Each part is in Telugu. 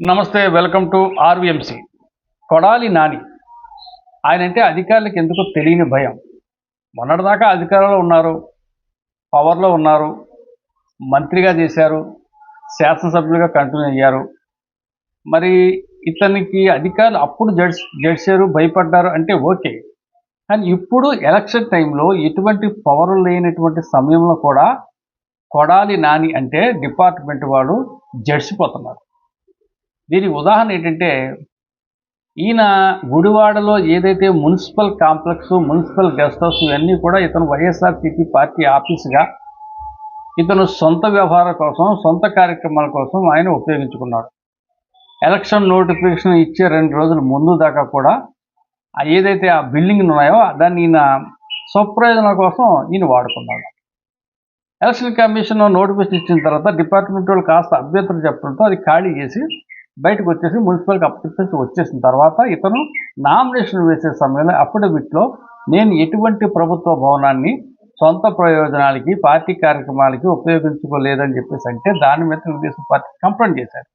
నమస్తే welcome to RVMC. Kodali Nani. ఆయన అంటే అధికారులకు ఎందుకో తెలియని భయం. మొన్నటిదాకా అధికారంలో ఉన్నారు పవర్లో ఉన్నారు మంత్రిగా చేశారు శాసనసభ్యులుగా కంటిన్యూ అయ్యారు. మరి ఇతనికి అధికారులు అప్పుడు జడ్స్ జడ్చారు భయపడ్డారు అంటే ఓకే. కానీ ఇప్పుడు ఎలక్షన్ టైంలో ఎటువంటి పవర్ లేనటువంటి సమయంలో కూడా కొడాలి నాని అంటే డిపార్ట్మెంట్ వాళ్ళు జడ్సిపోతున్నారు. దీనికి ఉదాహరణ ఏంటంటే ఈయన గుడివాడలో ఏదైతే municipal complex municipal guest house ఇవన్నీ కూడా ఇతను వైఎస్ఆర్సీపీ పార్టీ ఆఫీసుగా ఇతను సొంత వ్యవహారం కోసం సొంత కార్యక్రమాల కోసం ఆయన ఉపయోగించుకున్నాడు. ఎలక్షన్ నోటిఫికేషన్ ఇచ్చే రెండు రోజుల ముందు దాకా కూడా ఏదైతే ఆ బిల్డింగ్ ఉన్నాయో దాన్ని ఈయన స్వప్రయోజనాల కోసం ఈయన వాడుకున్నాడు. ఎలక్షన్ కమిషన్ నోటిఫికేషన్ ఇచ్చిన తర్వాత డిపార్ట్మెంట్ వాళ్ళు కాస్త అభ్యంతరం చెప్పడంతో అది ఖాళీ చేసి బయటకు వచ్చేసి మున్సిపల్కి అప్లికేషన్ వచ్చేసిన తర్వాత ఇతను నామినేషన్ వేసే సమయంలో అఫిడవిట్లో నేను ఎటువంటి ప్రభుత్వ భవనాన్ని సొంత ప్రయోజనాలకి పార్టీ కార్యక్రమాలకి ఉపయోగించుకోలేదని చెప్పేసి అంటే దాని మీద తెలుగుదేశం పార్టీ కంప్లైంట్ చేశారు.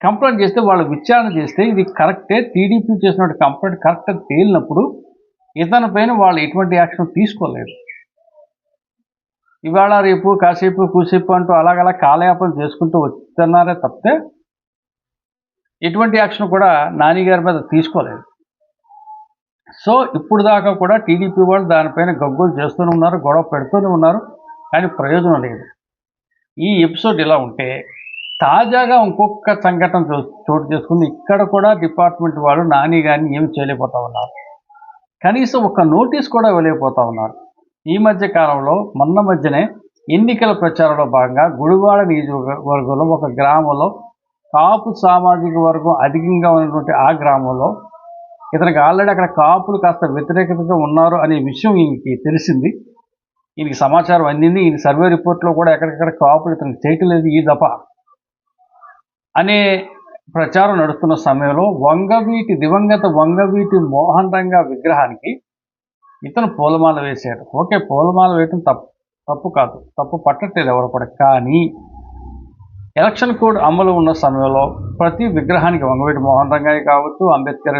కంప్లైంట్ చేస్తే వాళ్ళు విచారణ చేస్తే ఇది కరెక్టే టీడీపీ చేసిన కంప్లైంట్ కరెక్ట్ అని తేలినప్పుడు ఇతని పైన వాళ్ళు ఎటువంటి యాక్షన్ తీసుకోలేదు. ఇవాళ రేపు కాసేపు కూసేపు అంటూ అలాగలా కాలయాపన చేసుకుంటూ వస్తున్నారే తప్పితే ఎటువంటి యాక్షన్ కూడా నాని గారి మీద తీసుకోలేదు. సో ఇప్పుడు దాకా కూడా టీడీపీ వాళ్ళు దానిపైన గగ్గోలు చేస్తూనే ఉన్నారు గొడవ పెడుతూనే ఉన్నారు కానీ ప్రయోజనం లేదు. ఈ ఎపిసోడ్ ఇలా ఉంటే తాజాగా ఇంకొక సంఘటన చోటు చేసుకుంది. ఇక్కడ కూడా డిపార్ట్మెంట్ వాళ్ళు నాని గారిని ఏమి చేయలేకపోతా ఉన్నారు. కనీసం ఒక నోటీస్ కూడా ఇవ్వలేకపోతా ఉన్నారు. ఈ మధ్య కాలంలో మొన్న మధ్యనే ఎన్నికల ప్రచారంలో భాగంగా గుడివాడ నియోజకవర్గంలో ఒక గ్రామంలో కాపు సామాజిక వర్గం అధికంగా ఉన్నటువంటి ఆ గ్రామంలో ఇతనికి ఆల్రెడీ అక్కడ కాపులు కాస్త వ్యతిరేకతగా ఉన్నారు అనే విషయం ఈయనకి తెలిసింది. ఈయనకి సమాచారం అందింది. ఈయన సర్వే రిపోర్ట్లో కూడా ఎక్కడికక్కడ కాపులు ఇతనికి చేయటలేదు ఈ దఫ అనే ప్రచారం నడుస్తున్న సమయంలో వంగవీటి దివంగత వంగవీటి మోహన్ రంగ విగ్రహానికి ఇతను పూలమాల వేశాడు. ఓకే పూలమాల వేయటం తప్పు తప్పు కాదు. తప్పు పట్టట్లేదు ఎవరు కూడా. కానీ ఎలక్షన్ కోడ్ అమలు ఉన్న సమయంలో ప్రతి విగ్రహానికి వంగవీటి మోహన్ రంగాయి కావచ్చు అంబేద్కర్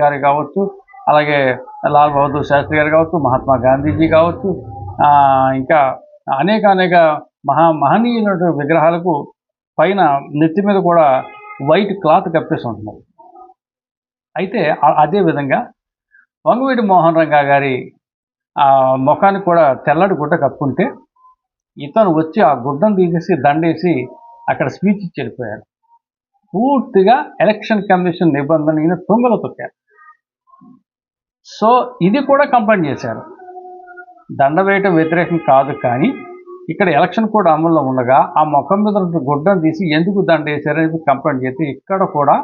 గారి కావచ్చు అలాగే లాల్ బహదూర్ శాస్త్రి గారు కావచ్చు మహాత్మా గాంధీజీ కావచ్చు ఇంకా అనేక అనేక మహా మహనీయుల విగ్రహాలకు పైన నెత్తి మీద కూడా వైట్ క్లాత్ కప్పేసి ఉంటుంది అయితే అదే విధంగా వంగవీటి మోహన్ రంగా గారి ఆ ముఖానికి కూడా తెల్లటి గుడ్డ కప్పుకుంటే ఇతను వచ్చి ఆ గుడ్డను తీసేసి దండేసి అక్కడ స్పీచ్ ఇచ్చి పూర్తిగా ఎలక్షన్ కమిషన్ నిబంధన ఈయన తుంగలు తొక్కారు. సో ఇది కూడా కంప్లైంట్ చేశారు. దండ వేయటం వ్యతిరేకం కాదు కానీ ఇక్కడ ఎలక్షన్ కూడా అమల్లో ఉండగా ఆ ముఖం మీద గుడ్డను తీసి ఎందుకు దండ వేశారని కంప్లైంట్ చేస్తే ఇక్కడ కూడా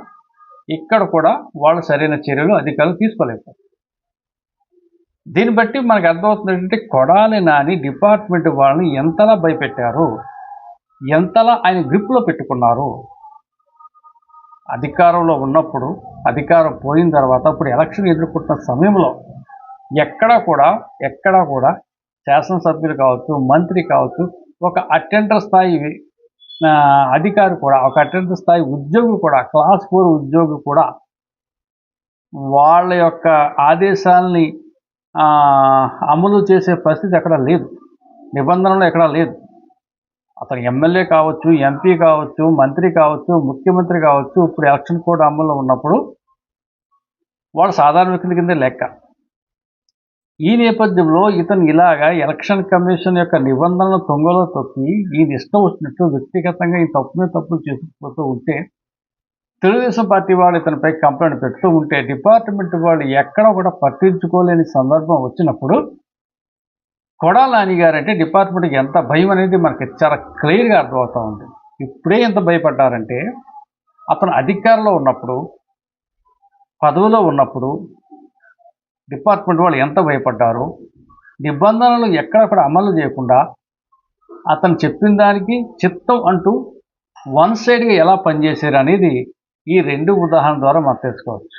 ఇక్కడ కూడా వాళ్ళు సరైన చర్యలు అధికారులు తీసుకోలేదు దీన్ని బట్టి మనకు అర్థమవుతుంది ఏంటంటే కొడాలి నాని డిపార్ట్మెంట్ వాళ్ళని ఎంతలా భయపెట్టారు? ఎంతలా ఆయన గ్రిప్లో పెట్టుకున్నారు అధికారంలో ఉన్నప్పుడు అధికారం పోయిన తర్వాత ఇప్పుడు ఎలక్షన్ ఎదుర్కొంటున్న సమయంలో ఎక్కడా కూడా ఎక్కడా కూడా శాసనసభ్యులు కావచ్చు మంత్రి కావచ్చు ఒక అటెండర్ స్థాయి అధికారి కూడా ఒక అటెండర్ స్థాయి ఉద్యోగి కూడా క్లాస్ ఫోర్ ఉద్యోగి కూడా వాళ్ళ యొక్క ఆదేశాలని అమలు చేసే పరిస్థితి ఎక్కడ లేదు. నిబంధనలు ఎక్కడా లేదు. అతను ఎమ్మెల్యే కావచ్చు ఎంపీ కావచ్చు మంత్రి కావచ్చు ముఖ్యమంత్రి కావచ్చు ఇప్పుడు ఎలక్షన్ కోడ్ అమల్లో ఉన్నప్పుడు వాడు సాధారణ వ్యక్తుల కింద లెక్క. ఈ నేపథ్యంలో ఇతను ఇలాగా ఎలక్షన్ కమిషన్ యొక్క నిబంధనలు తొంగలో తొక్కి ఈయన ఇష్టం వచ్చినట్టు వ్యక్తిగతంగా ఈ తప్పు మీద తప్పులు చేసుకుపోతూ ఉంటే తెలుగుదేశం పార్టీ వాళ్ళు ఇతనిపై కంప్లైంట్ పెడుతూ ఉంటే డిపార్ట్మెంట్ వాళ్ళు ఎక్కడ కూడా పట్టించుకోలేని సందర్భం వచ్చినప్పుడు కొడాలాని గారు అంటే డిపార్ట్మెంట్కి ఎంత భయం అనేది మనకి చాలా క్లియర్గా అర్థమవుతూ ఉంది. ఇప్పుడే ఎంత భయపడ్డారంటే అతను అధికారంలో ఉన్నప్పుడు పదవిలో ఉన్నప్పుడు డిపార్ట్మెంట్ వాళ్ళు ఎంత భయపడ్డారు నిబంధనలు ఎక్కడ కూడా అమలు చేయకుండా అతను చెప్పిన దానికి చిత్తం అంటూ వన్ సైడ్గా ఎలా పనిచేశారు అనేది ఈ రెండు ఉదాహరణ ద్వారా మనం తెలుసుకోవచ్చు.